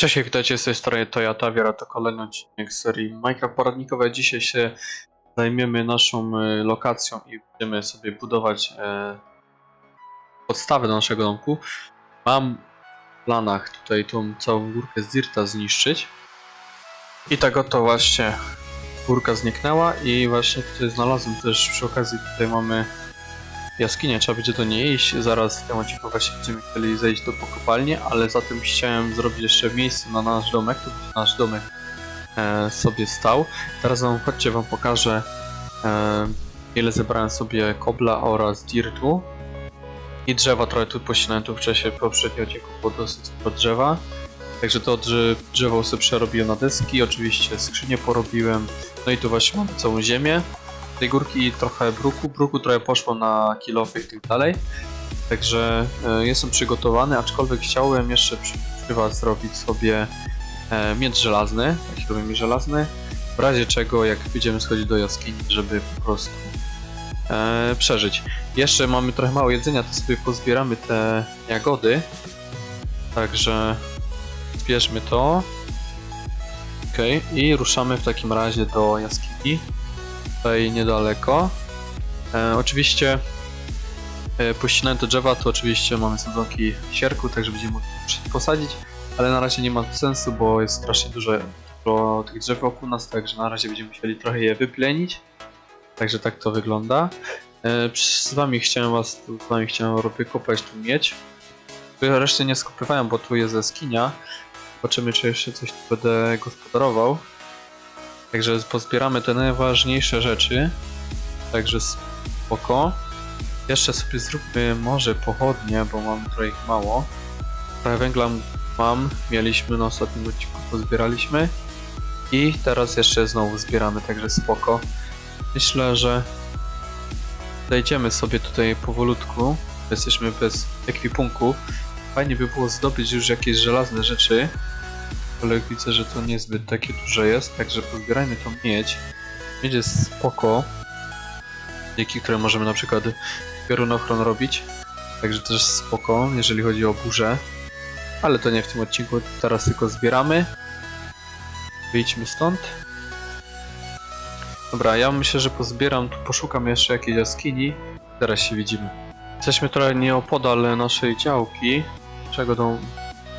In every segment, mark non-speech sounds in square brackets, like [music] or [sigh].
Cześć, witajcie z tej strony Toyota Wiera, to kolejny odcinek serii Minecraft poradnikowe. Dzisiaj się zajmiemy naszą e, lokacją i będziemy sobie budować e, podstawę do naszego domku. Mam w planach tutaj tą całą górkę z Dirta zniszczyć. I tak oto właśnie górka zniknęła i właśnie tutaj znalazłem też przy okazji tutaj mamy jaskinię, trzeba będzie do niej iść. Zaraz w tym odcinku właśnie będziemy chcieli zejść do pokopalni, ale za tym chciałem zrobić jeszcze miejsce na nasz domek, tu będzie nasz domek e, sobie stał. Teraz wam, chodźcie wam pokażę e, ile zebrałem sobie kobla oraz dirtu. I drzewa trochę tu pościnałem, tu wcześniej po poprzednim odcinku było dosyć sporo drzewa. Także to drze- drzewo sobie przerobiłem na deski, oczywiście skrzynię porobiłem, no i tu właśnie mamy całą ziemię tej górki trochę bruku, bruku trochę poszło na kilofy i tak dalej. Także e, jestem przygotowany, aczkolwiek chciałem jeszcze przy, przy was zrobić sobie e, miecz żelazny, taki robię mi żelazny, w razie czego jak będziemy schodzić do jaskini, żeby po prostu e, przeżyć. Jeszcze mamy trochę mało jedzenia, to sobie pozbieramy te jagody. Także zbierzmy to. Okej, i ruszamy w takim razie do jaskini tutaj niedaleko. E, oczywiście e, pościnałem te drzewa, to oczywiście mamy sadzonki sierku, także będziemy mogli posadzić, ale na razie nie ma sensu, bo jest strasznie dużo, dużo tych drzew wokół nas, także na razie będziemy musieli trochę je wyplenić. Także tak to wygląda. E, z wami chciałem was, z wami chciałem wykopać tu mieć. Reszty nie skopywałem, bo tu jest jaskinia. Zobaczymy, czy jeszcze coś tu będę gospodarował. Także pozbieramy te najważniejsze rzeczy. Także spoko. Jeszcze sobie zróbmy może pochodnie, bo mam trochę ich mało. Trochę węgla mam, mieliśmy na ostatnim odcinku, pozbieraliśmy. I teraz jeszcze znowu zbieramy, także spoko. Myślę, że zejdziemy sobie tutaj powolutku. Jesteśmy bez ekwipunku. Fajnie by było zdobyć już jakieś żelazne rzeczy ale widzę, że to niezbyt takie duże jest, także pozbierajmy tą miedź. Miedź jest spoko, dzięki której możemy na przykład piorunochron robić, także też spoko, jeżeli chodzi o burzę. Ale to nie w tym odcinku, teraz tylko zbieramy. Wyjdźmy stąd. Dobra, ja myślę, że pozbieram, tu poszukam jeszcze jakiejś jaskini. Teraz się widzimy. Jesteśmy trochę nieopodal naszej działki. Czego dom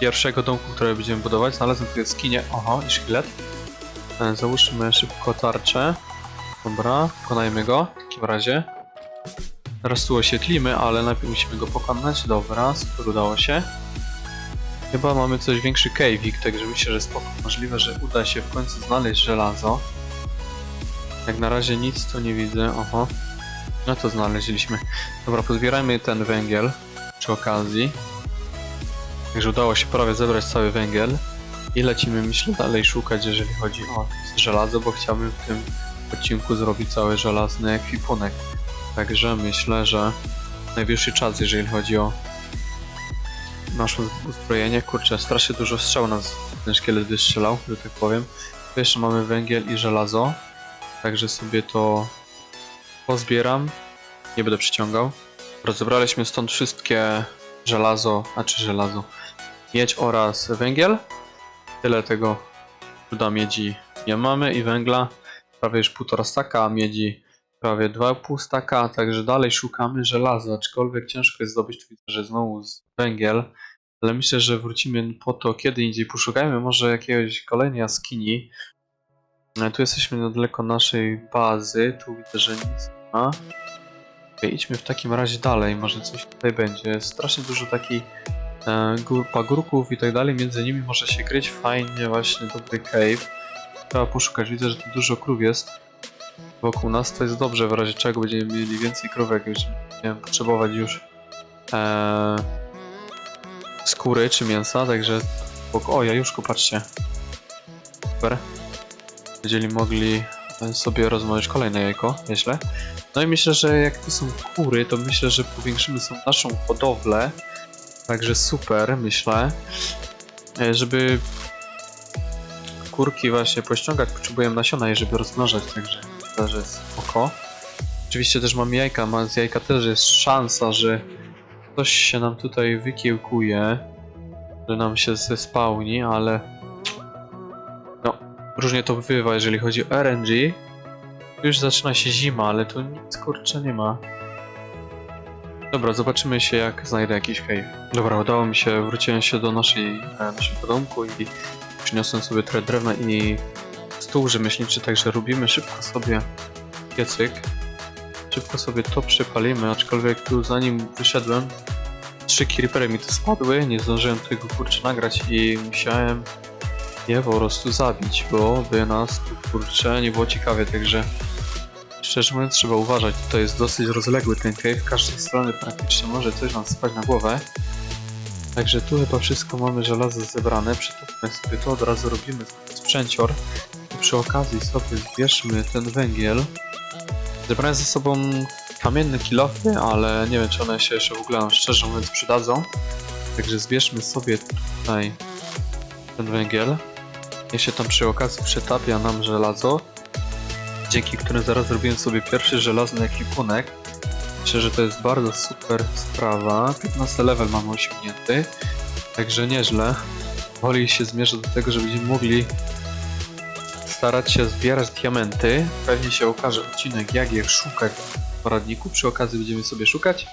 pierwszego domku, który będziemy budować. Znalazłem tu jaskinię. Oho, i szkielet. E, Załóżmy szybko tarczę. Dobra, pokonajmy go w takim razie. Teraz tu oświetlimy, ale najpierw musimy go pokonać. Dobra, super udało się. Chyba mamy coś większy cave'ik, także myślę, że spoko. Możliwe, że uda się w końcu znaleźć żelazo. Jak na razie nic tu nie widzę. Oho. No to znaleźliśmy. Dobra, pozbierajmy ten węgiel przy okazji. Także udało się prawie zebrać cały węgiel i lecimy myślę dalej szukać jeżeli chodzi o żelazo, bo chciałbym w tym odcinku zrobić cały żelazny ekwipunek. Także myślę, że najwyższy czas jeżeli chodzi o nasze uzbrojenie. Kurczę, strasznie dużo strzał nas ten szkielet wystrzelał, że tak powiem. Tu jeszcze mamy węgiel i żelazo, także sobie to pozbieram. Nie będę przyciągał. Rozebraliśmy stąd wszystkie żelazo, a czy żelazo, miedź oraz węgiel. Tyle tego cuda miedzi nie mamy i węgla prawie już półtora staka, a miedzi prawie 2,5 staka, także dalej szukamy żelaza, aczkolwiek ciężko jest zdobyć, tu widzę, że znowu węgiel, ale myślę, że wrócimy po to kiedy indziej, poszukajmy może jakiegoś kolejnej jaskini. E, Tu jesteśmy niedaleko naszej bazy, tu widzę, że nic nie ma. Okej, idźmy w takim razie dalej, może coś tutaj będzie. Strasznie dużo takich e, gór, pagórków i tak dalej, między nimi może się kryć fajnie właśnie dobry cave. Trzeba poszukać, widzę, że tu dużo krów jest wokół nas, to jest dobrze, w razie czego będziemy mieli więcej krówek, będziemy potrzebować już e, skóry czy mięsa, także. O, jajuszko, patrzcie. Super. Będziemy mogli sobie rozmawiać kolejne jajko, nieźle. No i myślę, że jak to są kury, to myślę, że powiększymy sobie naszą hodowlę. Także super, myślę. E, Żeby kurki właśnie pościągać, potrzebujemy nasiona je, żeby rozmnażać, także myślę, że jest spoko. Oczywiście też mam jajka, ma z jajka też jest szansa, że coś się nam tutaj wykiełkuje. że nam się zespałni, ale różnie to bywa, jeżeli chodzi o RNG. Już zaczyna się zima, ale tu nic kurczę nie ma. Dobra, zobaczymy się jak znajdę jakiś cave. Dobra, udało mi się, wróciłem się do naszej, e, naszego domku i przyniosłem sobie trochę drewna i stół rzemieślniczy, także robimy szybko sobie piecyk. Szybko sobie to przypalimy, aczkolwiek tu zanim wyszedłem, trzy creepery mi tu spadły, nie zdążyłem tego kurczę nagrać i musiałem je po prostu zabić, bo by nas tu, kurczę nie było ciekawie, także szczerze mówiąc trzeba uważać, tutaj jest dosyć rozległy ten cave, każdej strony praktycznie może coś nam spać na głowę. Także tu chyba wszystko mamy żelazo zebrane, przytopmy sobie to, od razu robimy sprzęcior i przy okazji sobie zbierzmy ten węgiel. Zebrałem ze sobą kamienne kilofy, ale nie wiem czy one się jeszcze w ogóle szczerze mówiąc przydadzą. Także zbierzmy sobie tutaj ten węgiel. Niech się tam przy okazji przetapia nam żelazo, dzięki którym zaraz zrobiłem sobie pierwszy żelazny ekwipunek. Myślę, że to jest bardzo super sprawa. 15 level mamy osiągnięty, także nieźle. Woli się zmierza do tego, że będziemy mogli starać się zbierać diamenty. Pewnie się okaże odcinek, jak je szukać w poradniku. Przy okazji będziemy sobie szukać.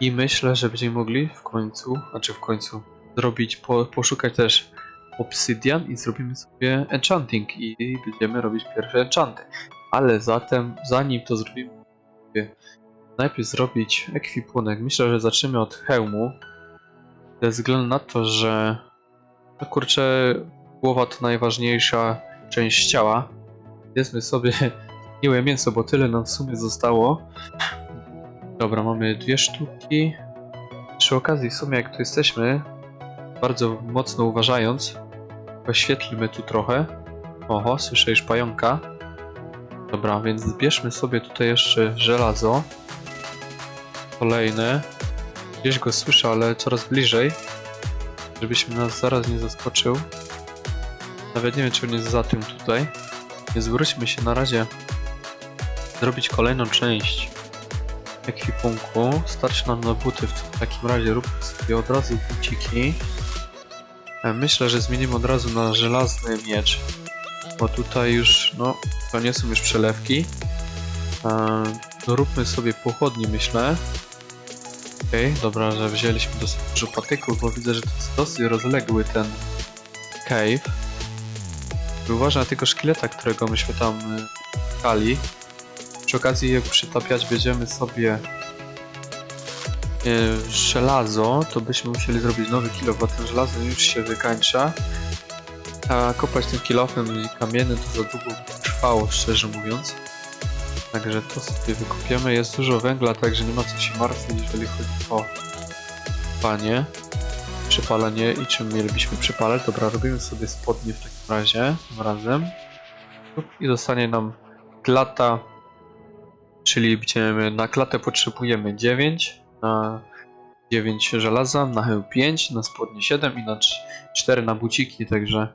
I myślę, że będziemy mogli w końcu, znaczy w końcu, zrobić, po, poszukać też obsydian i zrobimy sobie enchanting i będziemy robić pierwsze enchanty. Ale zatem, zanim to zrobimy, najpierw zrobić ekwipunek. Myślę, że zaczniemy od hełmu. Ze względu na to, że no kurczę, głowa to najważniejsza część ciała. Jedzmy sobie [laughs] miłe mięso, bo tyle nam w sumie zostało. Dobra, mamy dwie sztuki. Przy okazji, w sumie jak tu jesteśmy, bardzo mocno uważając, oświetlimy tu trochę. Oho, słyszę już pająka. Dobra, więc zbierzmy sobie tutaj jeszcze żelazo. Kolejne. Gdzieś go słyszę, ale coraz bliżej. Żebyśmy nas zaraz nie zaskoczył. Nawet nie wiem, czy on jest za tym tutaj. Więc zwróćmy się na razie zrobić kolejną część ekwipunku. Starczy nam na buty, w takim razie róbmy sobie od razu buciki. E, Myślę, że zmienimy od razu na żelazny miecz, bo tutaj już, no, to nie są już przelewki. E, Doróbmy sobie pochodni, myślę. Okej, dobra, że wzięliśmy dosyć dużo patyków, bo widzę, że to jest dosyć rozległy ten cave. Uważaj na tego szkieleta, którego myśmy tam kali. Przy okazji jak przytapiać będziemy sobie żelazo, to byśmy musieli zrobić nowy kilo, bo ten żelazo już się wykańcza. A kopać tym kilofem i kamiennym to za długo trwało, szczerze mówiąc. Także to sobie wykopiemy. Jest dużo węgla, także nie ma co się martwić, jeżeli chodzi o panie, przypalanie i czym mielibyśmy przypalać. Dobra, robimy sobie spodnie w takim razie razem. I zostanie nam klata, czyli będziemy na klatę potrzebujemy 9, na 9 żelaza, na hełm 5, na spodnie 7 i na 4 na buciki, także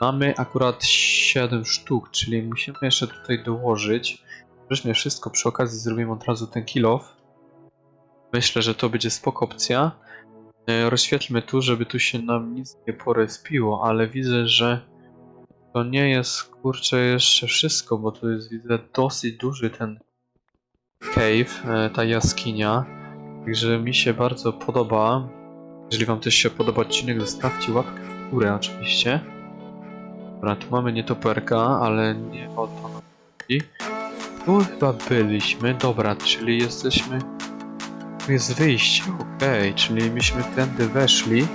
mamy akurat 7 sztuk, czyli musimy jeszcze tutaj dołożyć. Weźmy wszystko, przy okazji zrobimy od razu ten kill off. Myślę, że to będzie spoko opcja. E, Rozświetlmy tu, żeby tu się nam nic nie porespiło, ale widzę, że to nie jest kurczę jeszcze wszystko, bo tu jest widzę dosyć duży ten cave, e, ta jaskinia. Także mi się bardzo podoba. Jeżeli wam też się podoba odcinek, zostawcie łapkę w górę oczywiście. Dobra, tu mamy nietoperka, ale nie o to nam chodzi. Tu chyba byliśmy, dobra, czyli jesteśmy... Tu jest wyjście, okej, czyli myśmy tędy weszli.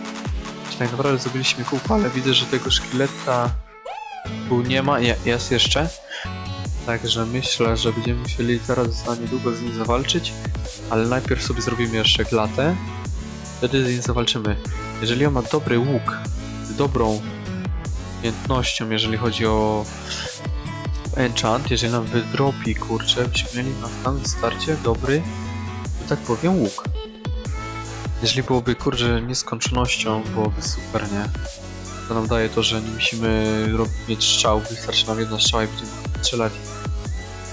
Czyli tak naprawdę zrobiliśmy kółko, ale widzę, że tego szkieleta tu nie ma, nie, jest jeszcze. Także myślę, że będziemy musieli zaraz za niedługo z nim zawalczyć, ale najpierw sobie zrobimy jeszcze klatę. Wtedy z nim zawalczymy. Jeżeli on ma dobry łuk, z dobrą umiejętnością, jeżeli chodzi o enchant, jeżeli nam wydropi, kurczę, byśmy mieli na samym starcie dobry, że tak powiem, łuk. Jeżeli byłoby, kurczę, nieskończonością, byłoby super, nie? To nam daje to, że nie musimy mieć strzał, wystarczy nam jedna strzała i będziemy strzelać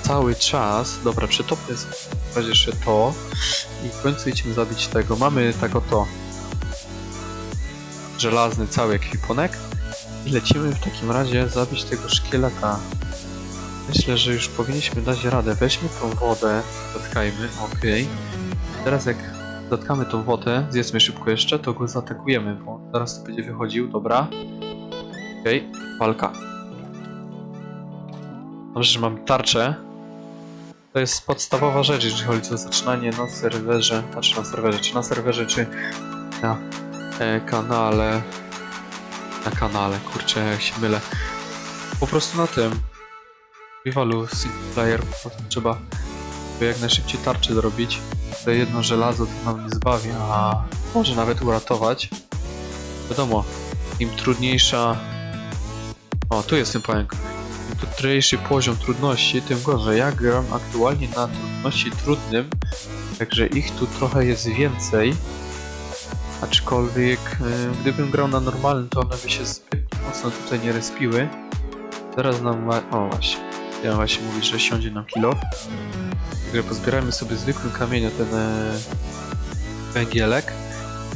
cały czas. Dobra, przetopmy w razie jeszcze to i w końcu idziemy zabić tego. Mamy tak oto żelazny cały ekwipunek i lecimy w takim razie zabić tego szkieleta. Myślę, że już powinniśmy dać radę. Weźmy tą wodę, zatkajmy, okej. Teraz jak zatkamy tą wodę, zjedzmy szybko jeszcze, to go zaatakujemy, bo zaraz to będzie wychodził, dobra. Okej, walka. Dobrze, że mamy tarczę. To jest podstawowa rzecz, jeżeli chodzi o zaczynanie na serwerze, znaczy na serwerze, czy na serwerze, czy na e, kanale. Na kanale, kurczę, jak się mylę. Po prostu na tym. Rivalu player, trzeba jak najszybciej tarczy zrobić. To jedno żelazo to nam nie zbawi, a może nawet uratować. Wiadomo, im trudniejsza... O, tu jest ten pająk. Trudniejszy poziom trudności, tym gorzej. Ja gram aktualnie na trudności trudnym, także ich tu trochę jest więcej. Aczkolwiek, y, gdybym grał na normalnym, to one by się zbyt mocno tutaj nie respiły. Teraz nam... O, właśnie. Ja właśnie mówić, że siądzie nam kilo. Także pozbieramy sobie zwykłym kamieniem ten e, węgielek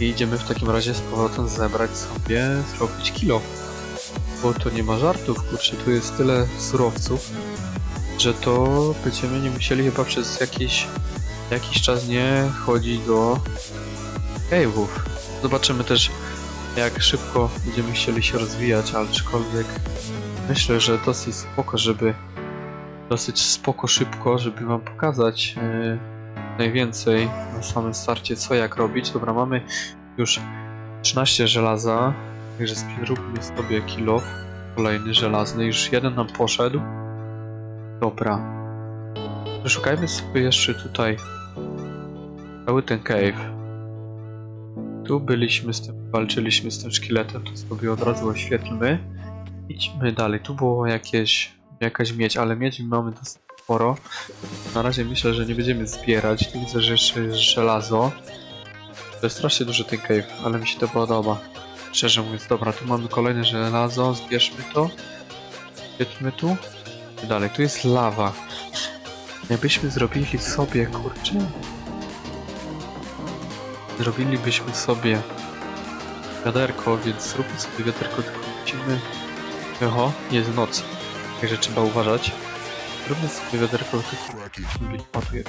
i idziemy w takim razie z powrotem zebrać sobie, zrobić kilo. Bo to nie ma żartów, kurczę, tu jest tyle surowców, że to będziemy nie musieli chyba przez jakiś, jakiś czas nie chodzić do cave'ów. Zobaczymy też jak szybko będziemy chcieli się rozwijać, aczkolwiek myślę, że dosyć spoko, żeby dosyć spoko szybko, żeby wam pokazać yy, najwięcej na samym starcie co jak robić. Dobra, mamy już 13 żelaza, także zróbmy sobie kilo kolejny żelazny, już jeden nam poszedł. Dobra. Przeszukajmy sobie jeszcze tutaj cały ten cave. Tu byliśmy z tym, walczyliśmy z tym szkieletem, to sobie od razu oświetlmy. Idźmy dalej, tu było jakieś, jakaś miedź, ale miedzi mamy dosyć sporo. Na razie myślę, że nie będziemy zbierać, tu widzę, że jeszcze jest żelazo. To jest strasznie duży ten cave, ale mi się to podoba. Szczerze mówiąc, dobra, tu mamy kolejne żelazo, zbierzmy to. Świetlmy tu. I dalej, tu jest lawa. Jakbyśmy zrobili sobie, kurczę, zrobilibyśmy sobie wiaderko, więc zróbmy sobie wiaderko, tylko musimy... Oho, jest noc, także trzeba uważać. Zróbmy sobie wiaderko, tylko.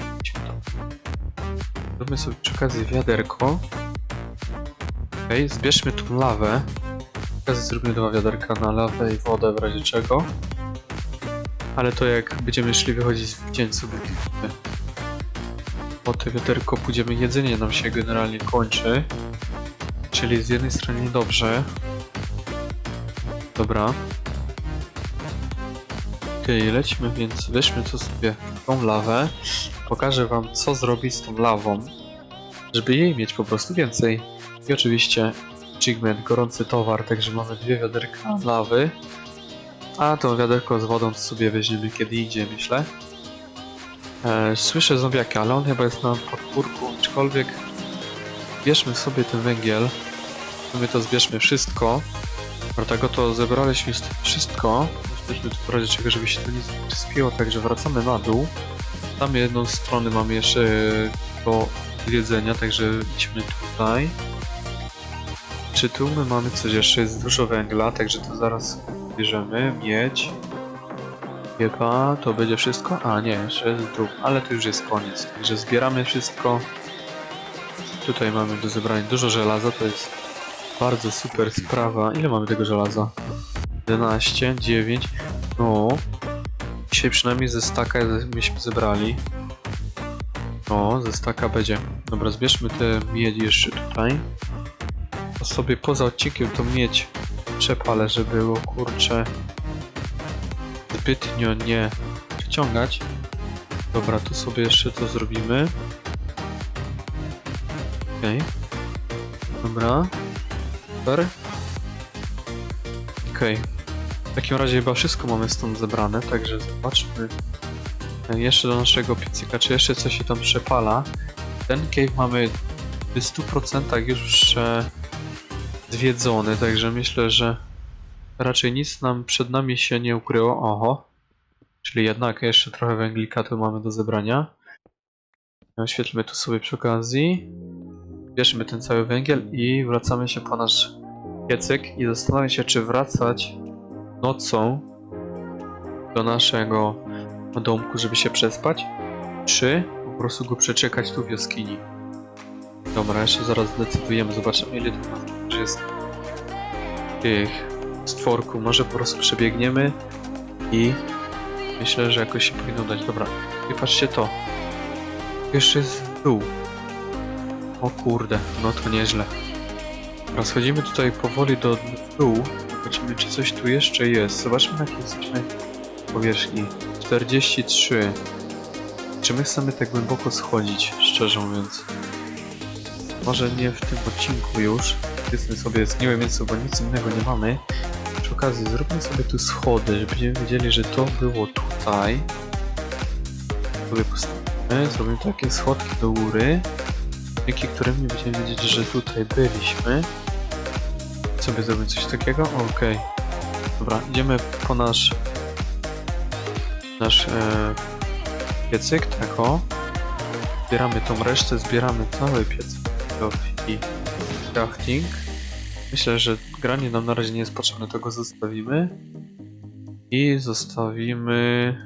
Zróbmy sobie przy okazji wiaderko. Okej, zbierzmy tą lawę. Okazji zróbmy dwa wiaderka na lawę i wodę w razie czego. Ale to jak będziemy szli wychodzić w dzień sobie. Po te wiaderko pójdziemy, jedzenie nam się generalnie kończy. Czyli z jednej strony niedobrze. Dobra. Okej, lećmy więc, weźmy to sobie tą lawę. Pokażę wam co zrobić z tą lawą, żeby jej mieć po prostu więcej. I oczywiście achievement, gorący towar, także mamy dwie wiaderka lawy. A to wiaderko z wodą sobie weźmiemy kiedy idzie, myślę. E, słyszę zombiaka, ale on chyba jest na podwórku, aczkolwiek bierzmy sobie ten węgiel. Sumie to zbierzmy wszystko. Dlatego to zebraliśmy wszystko. Jesteśmy tu w razie czego, żeby się to nie spiło, także wracamy na dół. Tam jedną stronę mamy jeszcze do jedzenia, także idźmy tutaj. Czy tu my mamy coś jeszcze? Jest dużo węgla, także to zaraz bierzemy. Miedź. Chyba to będzie wszystko? A nie, jeszcze jest drób, ale to już jest koniec. Także zbieramy wszystko. Tutaj mamy do zebrania dużo żelaza, to jest bardzo super sprawa. Ile mamy tego żelaza? 11, 9. No. Dzisiaj przynajmniej ze staka myśmy zebrali. O, ze staka będzie. Dobra, zbierzmy te miedzi jeszcze tutaj. To sobie poza odcinkiem to miedź przepalę, żeby było kurcze zbytnio nie przyciągać. Dobra, tu sobie jeszcze to zrobimy. Okej. Dobra. Super. Okej. W takim razie chyba wszystko mamy stąd zebrane, także zobaczmy e, jeszcze do naszego piecyka, czy jeszcze coś się tam przepala. Ten cave mamy w 100% już e, zwiedzony, także myślę, że raczej nic nam przed nami się nie ukryło. Oho. Czyli jednak jeszcze trochę węglika tu mamy do zebrania. Oświetlmy tu sobie przy okazji. Bierzmy ten cały węgiel i wracamy się po nasz piecyk i zastanawiam się, czy wracać nocą do naszego domku, żeby się przespać, czy po prostu go przeczekać tu w jaskini. Dobra, jeszcze zaraz zdecydujemy, zobaczymy ile tu nas jest tych stworków. Może po prostu przebiegniemy i myślę, że jakoś się powinno dać. Dobra, i patrzcie to. Jeszcze jest w dół. O kurde, no to nieźle. Dobra, schodzimy tutaj powoli do dół. Zobaczymy, czy coś tu jeszcze jest. Zobaczmy, jakiej jesteśmy powierzchni. 43. Czy my chcemy tak głęboko schodzić, szczerze mówiąc? Może nie w tym odcinku już. Jesteśmy sobie zgniłe mięso, bo nic innego nie mamy. Przy okazji, zróbmy sobie tu schody, żebyśmy wiedzieli, że to było tutaj. Sobie postawimy, zrobimy takie schodki do góry, dzięki którym będziemy wiedzieć, że tutaj byliśmy. Sobie zrobimy coś takiego? Okej. Dobra, idziemy po nasz nasz e, piecyk, tak o. Zbieramy tą resztę, zbieramy cały piecyk i crafting. Myślę, że granie nam na razie nie jest potrzebne, to go zostawimy. I zostawimy...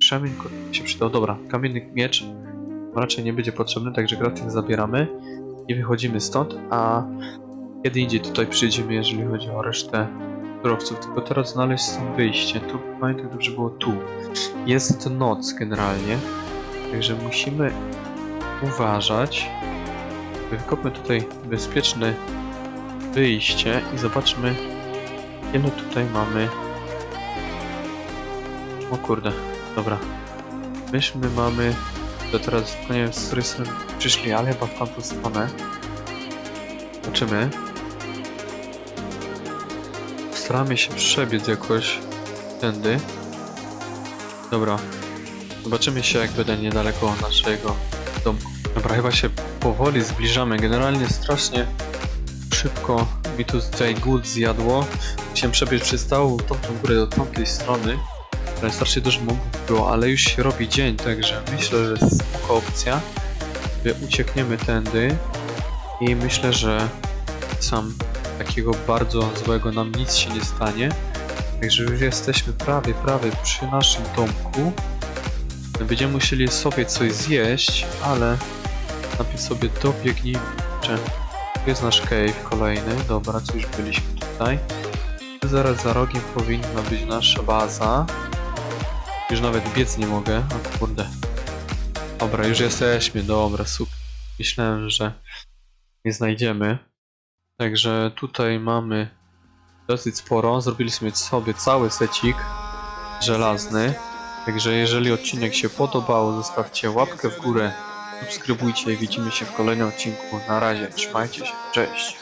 Krzemień się przydał. Dobra, kamienny miecz raczej nie będzie potrzebny, także crafting zabieramy. I wychodzimy stąd, a kiedy indziej tutaj przyjdziemy, jeżeli chodzi o resztę surowców. Tylko teraz znaleźć wyjście. Tu pamiętam, dobrze było tu. Jest noc generalnie, także musimy uważać. Wykopmy tutaj bezpieczne wyjście i zobaczmy ile tutaj mamy. O kurde, dobra. Myśmy mamy. To teraz nie wiem z której strony przyszli, ale chyba w tamtą stronę. Zobaczymy. Staramy się przebiec jakoś tędy. Dobra. Zobaczymy się jak będę niedaleko naszego domku. Dobra, chyba się powoli zbliżamy. Generalnie strasznie szybko mi tu tutaj głód zjadło. Musiałem przebiec przez całą tą, górę do tamtej strony. Ale strasznie dużo mobów było, ale już się robi dzień, także myślę, że jest spoko opcja. Uciekniemy tędy i myślę, że sam takiego bardzo złego nam nic się nie stanie. Także już jesteśmy prawie, prawie przy naszym domku. Będziemy musieli sobie coś zjeść, ale najpierw sobie dobiegnijmy. Tu jest nasz cave kolejny. Dobra, co już byliśmy tutaj. Zaraz za rogiem powinna być nasza baza. Już nawet biec nie mogę. O kurde. Dobra, już jesteśmy. Dobra, super. Myślałem, że nie znajdziemy. Także tutaj mamy dosyć sporo. Zrobiliśmy sobie cały secik żelazny. Także jeżeli odcinek się podobał, zostawcie łapkę w górę, subskrybujcie i widzimy się w kolejnym odcinku. Na razie, trzymajcie się, cześć!